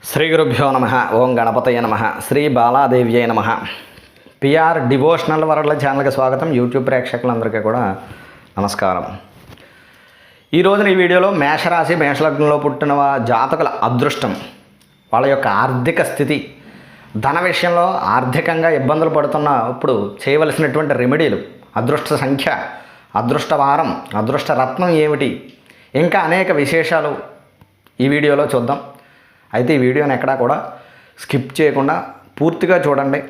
శ్రీ గురుభ్యో నమ ఓం గణపతయ నమ శ్రీ బాలాదేవ్యై నమ. పిఆర్ డివోషనల్ వరల్డ్ ఛానల్కి స్వాగతం. యూట్యూబ్ ప్రేక్షకులందరికీ కూడా నమస్కారం. ఈ రోజున ఈ వీడియోలో మేషరాశి మేషలగ్నంలో పుట్టిన వా- జాతకుల అదృష్టం వాళ్ళ యొక్క ఆర్థిక స్థితి ధన విషయంలో ఆర్థికంగా ఇబ్బందులు పడుతున్న ఇప్పుడు చేయవలసినటువంటి రెమెడీలు అదృష్ట సంఖ్య అదృష్ట వారం అదృష్ట రత్నం ఏమిటి ఇంకా అనేక విశేషాలు ఈ వీడియోలో చూద్దాం. అయితే ఈ వీడియోని ఎక్కడా కూడా స్కిప్ చేయకుండా పూర్తిగా చూడండి.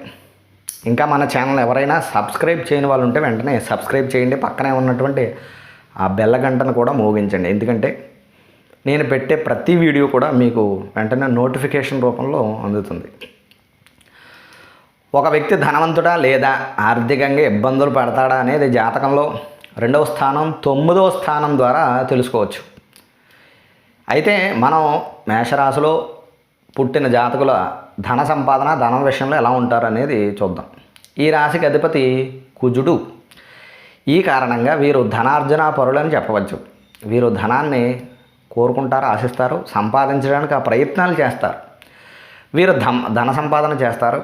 ఇంకా మన ఛానల్ ఎవరైనా సబ్స్క్రైబ్ చేయని వాళ్ళు ఉంటే వెంటనే సబ్స్క్రైబ్ చేయండి. పక్కనే ఉన్నటువంటి ఆ బెల్ల గంటను కూడా మోగించండి. ఎందుకంటే నేను పెట్టే ప్రతి వీడియో కూడా మీకు వెంటనే నోటిఫికేషన్ రూపంలో అందుతుంది. ఒక వ్యక్తి ధనవంతుడా లేదా ఆర్థికంగా ఇబ్బందులు పడతాడా అనేది జాతకంలో రెండవ స్థానం తొమ్మిదవ స్థానం ద్వారా తెలుసుకోవచ్చు. అయితే మనం మేషరాశిలో పుట్టిన జాతకుల ధన సంపాదన ధనం విషయంలో ఎలా ఉంటారు అనేది చూద్దాం. ఈ రాశికి అధిపతి కుజుడు. ఈ కారణంగా వీరు ధనార్జన పరులని చెప్పవచ్చు. వీరు ధనాన్ని కోరుకుంటారు ఆశిస్తారు సంపాదించడానికి ఆ ప్రయత్నాలు చేస్తారు. వీరు ధం ధన సంపాదన చేస్తారు.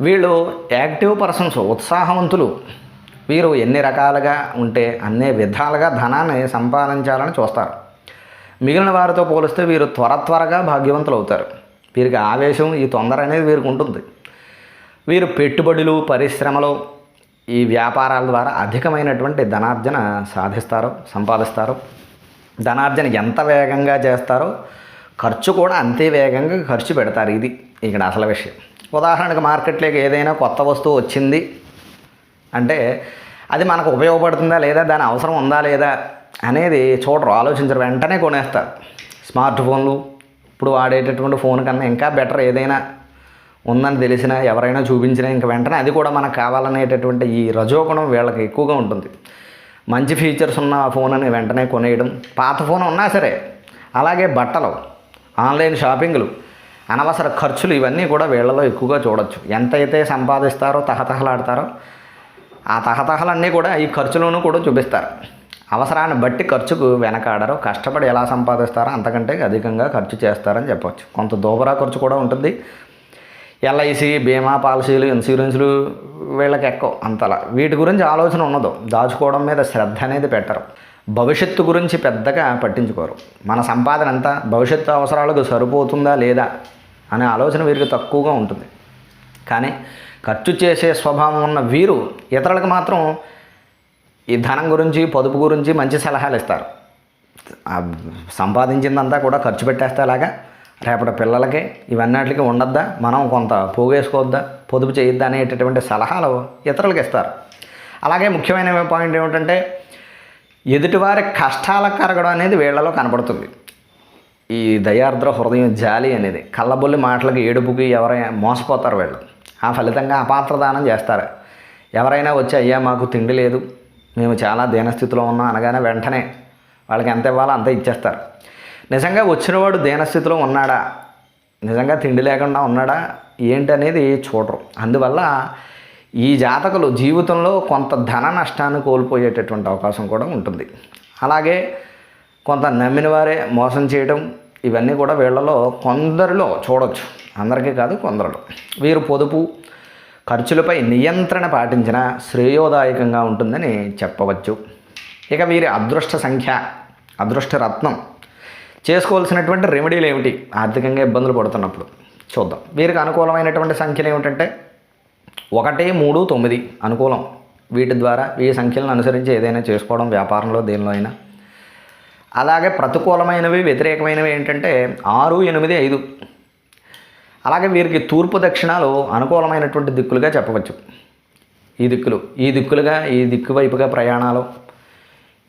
వీళ్ళు యాక్టివ్ పర్సన్స్ ఉత్సాహవంతులు. వీరు ఎన్ని రకాలుగా ఉంటే అన్ని విధాలుగా ధనాన్ని సంపాదించాలని చూస్తారు. మిగిలిన వారితో పోలిస్తే వీరు త్వర త్వరగా భాగ్యవంతులు అవుతారు వీరికి ఆవేశం ఈ తొందర అనేది వీరికి ఉంటుంది. వీరు పెట్టుబడులు పరిశ్రమలు ఈ వ్యాపారాల ద్వారా అధికమైనటువంటి ధనార్జన సాధిస్తారు సంపాదిస్తారు. ధనార్జన ఎంత వేగంగా చేస్తారో ఖర్చు కూడా అంతే వేగంగా ఖర్చు పెడతారు ఇది ఇక్కడ అసలు విషయం. ఉదాహరణకు మార్కెట్లోకి ఏదైనా కొత్త వస్తువు వచ్చింది అంటే అది మనకు ఉపయోగపడుతుందా లేదా దాని అవసరం ఉందా లేదా అనేది చూడరు. ఆలోచించరు. వెంటనే కొనేస్తారు. స్మార్ట్ ఫోన్లు ఇప్పుడు వాడేటటువంటి ఫోన్ కన్నా ఇంకా బెటర్ ఏదైనా ఉందని తెలిసినా ఎవరైనా చూపించినా ఇంకా వెంటనే అది కూడా మనకు కావాలనేటటువంటి ఈ రజోగుణం వీళ్ళకి ఎక్కువగా ఉంటుంది. మంచి ఫీచర్స్ ఉన్న ఫోన్ అని వెంటనే కొనేయడం. పాత ఫోన్ ఉన్నా సరే అలాగే బట్టలు ఆన్లైన్ షాపింగ్లు అనవసర ఖర్చులు ఇవన్నీ కూడా వీళ్ళలో ఎక్కువగా చూడొచ్చు. ఎంతైతే సంపాదిస్తారో తహతహలాడతారో ఆ తహతహలన్నీ కూడా ఈ ఖర్చులోనూ కూడా చూపిస్తారు. అవసరాన్ని బట్టి ఖర్చుకు వెనకాడరు. కష్టపడి ఎలా సంపాదిస్తారో అంతకంటే అధికంగా ఖర్చు చేస్తారని చెప్పవచ్చు కొంత దోబరా ఖర్చు కూడా ఉంటుంది. ఎల్ఐసి బీమా పాలసీలు ఇన్సూరెన్స్లు వీళ్ళకి ఎక్కువ అంతలా. వీటి గురించి ఆలోచన ఉండదు. దాచుకోవడం మీద శ్రద్ధ అనేది పెట్టరు. భవిష్యత్తు గురించి పెద్దగా పట్టించుకోరు. మన సంపాదన ఎంత? భవిష్యత్తు అవసరాలకు సరిపోతుందా లేదా? అనే ఆలోచన వీరికి తక్కువగా ఉంటుంది. కానీ ఖర్చు చేసే స్వభావం ఉన్న వీరు ఇతరులకు మాత్రం ఈ ధనం గురించి పొదుపు గురించి మంచి సలహాలు ఇస్తారు. సంపాదించిందంతా కూడా ఖర్చు పెట్టేస్తే అలాగా రేపటి పిల్లలకి ఇవన్నిటికి ఉండొద్దా? మనం కొంత పోగేసుకోవద్దా? పొదుపు చేయొద్దా అనేటటువంటి సలహాలు ఇతరులకు ఇస్తారు. అలాగే ముఖ్యమైన పాయింట్ ఏమిటంటే ఎదుటివారి కష్టాలకు కరగడం అనేది వీళ్ళలో కనపడుతుంది. ఈ దయార్ద్ర హృదయం జాలి అనేది కళ్ళబొల్లి మాటలకి ఏడుపుకి ఎవరైనా మోసపోతారు వీళ్ళు. ఆ ఫలితంగా అపాత్రదానం చేస్తారు. ఎవరైనా వచ్చి అయ్యా మాకు తిండి లేదు మేము చాలా దీనస్థితిలో ఉన్నాం అనగానే వెంటనే వాళ్ళకి ఎంత ఇవ్వాలో అంత ఇచ్చేస్తారు. నిజంగా వచ్చినవాడు దీనస్థితిలో ఉన్నాడా? నిజంగా తిండి లేకుండా ఉన్నాడా? ఏంటనేది చూడరు. అందువల్ల ఈ జాతకులు జీవితంలో కొంత ధన నష్టాన్ని కోల్పోయేటటువంటి అవకాశం కూడా ఉంటుంది. అలాగే కొంత నమ్మిన వారే మోసం చేయడం ఇవన్నీ కూడా వీళ్ళలో కొందరిలో చూడొచ్చు. అందరికీ కాదు కొందరిలో. వీరు పొదుపు ఖర్చులపై నియంత్రణ పాటించిన శ్రేయోదాయకంగా ఉంటుందని చెప్పవచ్చు. ఇక వీరి అదృష్ట సంఖ్య అదృష్ట రత్నం. చేసుకోవాల్సినటువంటి రెమెడీలు ఏమిటి? ఆర్థికంగా ఇబ్బందులు పడుతున్నప్పుడు చూద్దాం. వీరికి అనుకూలమైనటువంటి సంఖ్యలు ఏమిటంటే ఒకటి మూడు తొమ్మిది అనుకూలం. వీటి ద్వారా ఈ సంఖ్యలను అనుసరించి ఏదైనా చేసుకోవడం వ్యాపారంలో దేనిలో అయినా. అలాగే ప్రతికూలమైనవి వ్యతిరేకమైనవి ఏంటంటే ఆరు ఎనిమిది ఐదు అలాగే వీరికి తూర్పు దక్షిణాలు అనుకూలమైనటువంటి దిక్కులుగా చెప్పవచ్చు. ఈ దిక్కులు ఈ దిక్కులుగా ఈ దిక్కు వైపుగా ప్రయాణాలు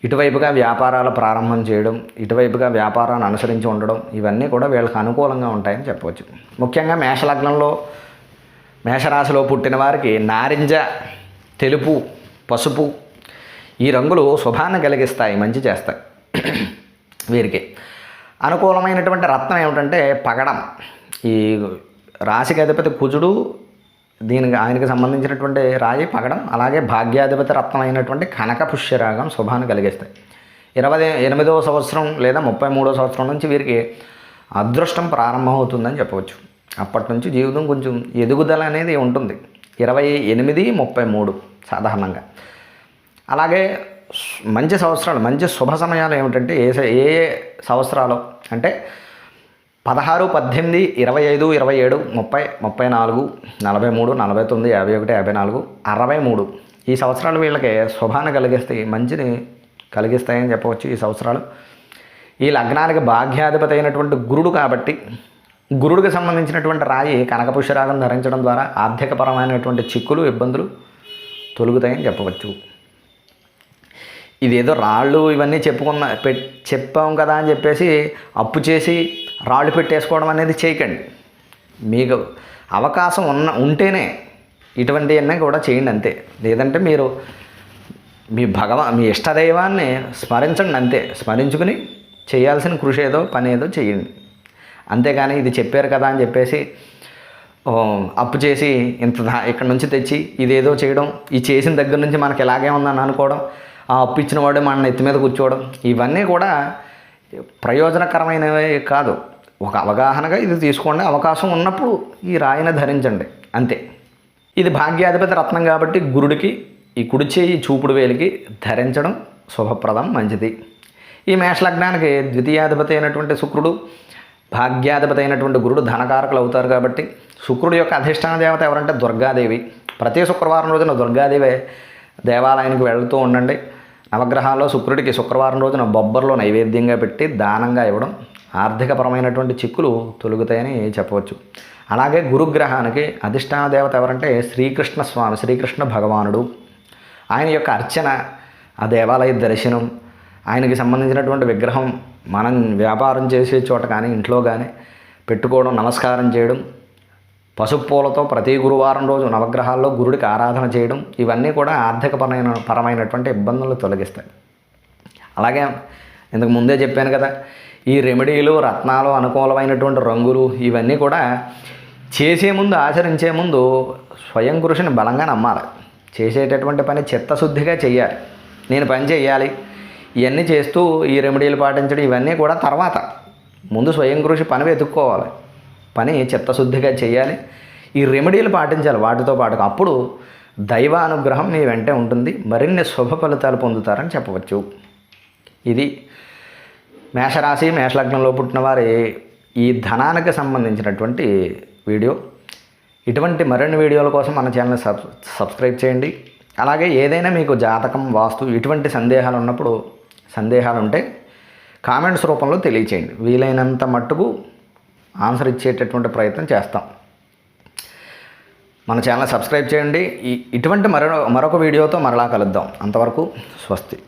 ఇటువైపుగా వ్యాపారాలు ప్రారంభం చేయడం ఇటువైపుగా వ్యాపారాన్ని అనుసరించి ఉండడం ఇవన్నీ కూడా వీళ్ళకి అనుకూలంగా ఉంటాయని చెప్పవచ్చు. ముఖ్యంగా మేషలగ్నంలో మేషరాశిలో పుట్టిన వారికి నారింజ తెలుపు పసుపు ఈ రంగులు శుభాన్ని కలిగిస్తాయి మంచి చేస్తాయి. వీరికి అనుకూలమైనటువంటి రత్నం ఏమిటంటే పగడం. ఈ రాశికి అధిపతి కుజుడు దీనికి ఆయనకి సంబంధించినటువంటి రాయి పగడం అలాగే భాగ్యాధిపతి రత్నం అయినటువంటి కనక పుష్యరాగం శుభాన్ని కలిగిస్తాయి. ఇరవై ఎనిమిదవ సంవత్సరం లేదా ముప్పై మూడవ సంవత్సరం నుంచి వీరికి అదృష్టం ప్రారంభమవుతుందని చెప్పవచ్చు. అప్పటి నుంచి జీవితం కొంచెం ఎదుగుదల అనేది ఉంటుంది. ఇరవై ఎనిమిది ముప్పై మూడు సాధారణంగా. అలాగే మంచి సంవత్సరాలు మంచి శుభ సమయాలు ఏమిటంటే ఏ స- ఏ ఏ సంవత్సరాలు అంటే పదహారు పద్దెనిమిది ఇరవై ఐదు ఇరవై ఏడు ముప్పై ముప్పై నాలుగు నలభై మూడు నలభై తొమ్మిది యాభై ఒకటి యాభై నాలుగు అరవై మూడు. ఈ సంవత్సరాలు వీళ్ళకి శుభాన్ని కలిగిస్తాయి మంచిని కలిగిస్తాయని చెప్పవచ్చు ఈ సంవత్సరాలు. ఈ లగ్నానికి భాగ్యాధిపతి అయినటువంటి గురుడు కాబట్టి గురుడికి సంబంధించినటువంటి రాయి కనకపుష్యరాగం ధరించడం ద్వారా ఆర్థికపరమైనటువంటి చిక్కులు ఇబ్బందులు తొలుగుతాయని చెప్పవచ్చు. ఇదేదో రాళ్ళు ఇవన్నీ చెప్పుకున్న పె చెప్పాం కదా అని చెప్పేసి అప్పు చేసి రాళ్ళు పెట్టేసుకోవడం అనేది చేయకండి. మీకు అవకాశం ఉన్న ఉంటేనే ఇటువంటివన్నీ కూడా చేయండి అంతే. లేదంటే మీరు మీ భగవా మీ ఇష్టదైవాన్ని స్మరించండి అంతే. స్మరించుకుని చేయాల్సిన కృషి ఏదో పని ఏదో చేయండి. అంతేగాని ఇది చెప్పారు కదా అని చెప్పేసి అప్పు చేసి ఇంత దా- ఇక్కడ నుంచి తెచ్చి ఇదేదో చేయడం ఈ చేసిన దగ్గర నుంచి మనకి ఇలాగే ఉందని అనుకోవడం ఆ అప్పు ఇచ్చిన వాడు మన నెత్తి మీద కూర్చోవడం ఇవన్నీ కూడా ప్రయోజనకరమైనవి కాదు. ఒక అవగాహనగా ఇది తీసుకోండి. అవకాశం ఉన్నప్పుడు ఈ రాయిని ధరించండి. అంతే. ఇది భాగ్యాధిపతి రత్నం కాబట్టి గురుడికి ఈ కుడి చేయి చూపుడు వేలికి ధరించడం శుభప్రదం మంచిది. ఈ మేష లగ్నానికి ద్వితీయాధిపతి అయినటువంటి శుక్రుడు భాగ్యాధిపతి అయినటువంటి గురుడు ధనకారకులు అవుతారు కాబట్టి శుక్రుడు యొక్క అధిష్టాన దేవత ఎవరంటే దుర్గాదేవి. ప్రతి శుక్రవారం రోజున దుర్గాదేవి దేవాలయానికి వెళుతూ ఉండండి. నవగ్రహాల్లో శుక్రుడికి శుక్రవారం రోజున బొబ్బర్లో నైవేద్యంగా పెట్టి దానంగా ఇవ్వడం ఆర్థికపరమైనటువంటి చిక్కులు తొలుగుతాయని చెప్పవచ్చు. అలాగే గురుగ్రహానికి అధిష్టాన దేవత ఎవరంటే శ్రీకృష్ణ స్వామి శ్రీకృష్ణ భగవానుడు. ఆయన యొక్క అర్చన ఆ దేవాలయ దర్శనం ఆయనకి సంబంధించినటువంటి విగ్రహం మనం వ్యాపారం చేసే చోట కానీ ఇంట్లో కానీ పెట్టుకోవడం నమస్కారం చేయడం పసుపు పూలతో ప్రతి గురువారం రోజు నవగ్రహాల్లో గురుడికి ఆరాధన చేయడం ఇవన్నీ కూడా ఆర్థికపరమైన పరమైనటువంటి ఇబ్బందులు తొలగిస్తాయి. అలాగే ఇంతకు ముందే చెప్పాను కదా ఈ రెమెడీలు రత్నాలు అనుకూలమైనటువంటి రంగులు ఇవన్నీ కూడా చేసే ముందు ఆచరించే ముందు స్వయం కృషిని బలంగా నమ్మాలి. చేసేటటువంటి పని చిత్తశుద్ధిగా చేయాలి నేను పని చేయాలి ఇవన్నీ చేస్తూ ఈ రెమెడీలు పాటించడం ఇవన్నీ కూడా తర్వాత. ముందు స్వయం కృషి పని వెతుక్కోవాలి. పని చిత్తశుద్ధిగా చేయాలి. ఈ రెమెడీలు పాటించాలి వాటితో పాటు అప్పుడు దైవ అనుగ్రహం మీ వెంటే ఉంటుంది. మరిన్ని శుభ ఫలితాలు పొందుతారని చెప్పవచ్చు. ఇది మేషరాశి మేషలగ్నంలో పుట్టిన వారి ఈ ధనానికి సంబంధించినటువంటి వీడియో. ఇటువంటి మరిన్ని వీడియోల కోసం మన ఛానల్ని సబ్ సబ్స్క్రైబ్ చేయండి. అలాగే ఏదైనా మీకు జాతకం వాస్తు ఇటువంటి సందేహాలు ఉన్నప్పుడు సందేహాలు ఉంటే కామెంట్స్ రూపంలో తెలియచేయండి. వీలైనంత మట్టుకు ఆన్సర్ ఇచ్చేటటువంటి ప్రయత్నం చేస్తాం. మన ఛానల్ సబ్స్క్రైబ్ చేయండి. ఇటువంటి మరో మరొక వీడియోతో మరలా కలుద్దాం. అంతవరకు స్వస్తి.